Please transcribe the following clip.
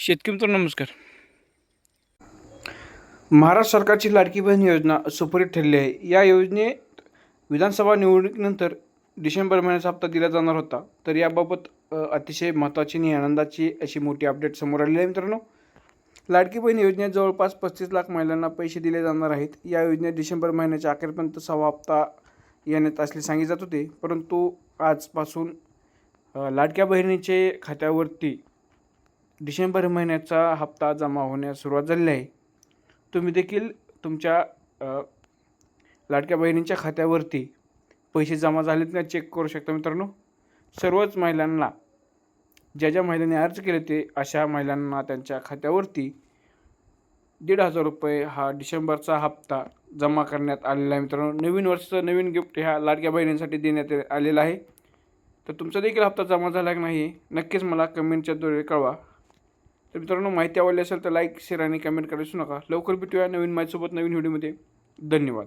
शेतकरी मित्र नमस्कार. महाराष्ट्र सरकारची लाडकी बहीण योजना सुपरित ठरली आहे. या योजनेत विधानसभा निवडणुकीनंतर डिसेंबर महिन्याचा हप्ता दिला जाणार होता. तर याबाबत अतिशय महत्त्वाची आणि आनंदाची अशी मोठी अपडेट समोर आलेली आहे मित्रांनो. लाडकी बहीण योजनेत जवळपास पस्तीस लाख महिलांना पैसे दिले जाणार आहेत. या योजनेत डिसेंबर महिन्याच्या अखेरपर्यंत सहा हप्ता येण्यात असले सांगितले जात होते. परंतु आजपासून लाडक्या बहिणीचे खात्यावरती डिसेंबर महिन्याचा हप्ता जमा होण्यास सुरुवात झालेली आहे. तुम्ही देखील तुमच्या लाडक्या बहिणींच्या खात्यावरती पैसे जमा झालेत का चेक करू शकता मित्रांनो? सर्वच महिलांना ज्या ज्या महिलांनी अर्ज केले ते अशा महिलांना त्यांच्या खात्यावरती दीड हजार रुपये हा डिसेंबरचा हप्ता जमा करण्यात आलेला आहे मित्रांनो. नवीन वर्षाचं नवीन गिफ्ट ह्या लाडक्या बहिणींसाठी देण्यात आलेलं आहे. तर तुमचा देखील हप्ता जमा झाला की नाही नक्कीच मला कमेंटच्याद्वारे कळवा. तर मित्रांनो माहिती आवडली असेल तर लाईक शेअर आणि कमेंट करायला नका. लवकर भेटूया नवीन माहितीसोबत नवीन व्हिडिओमध्ये धन्यवाद.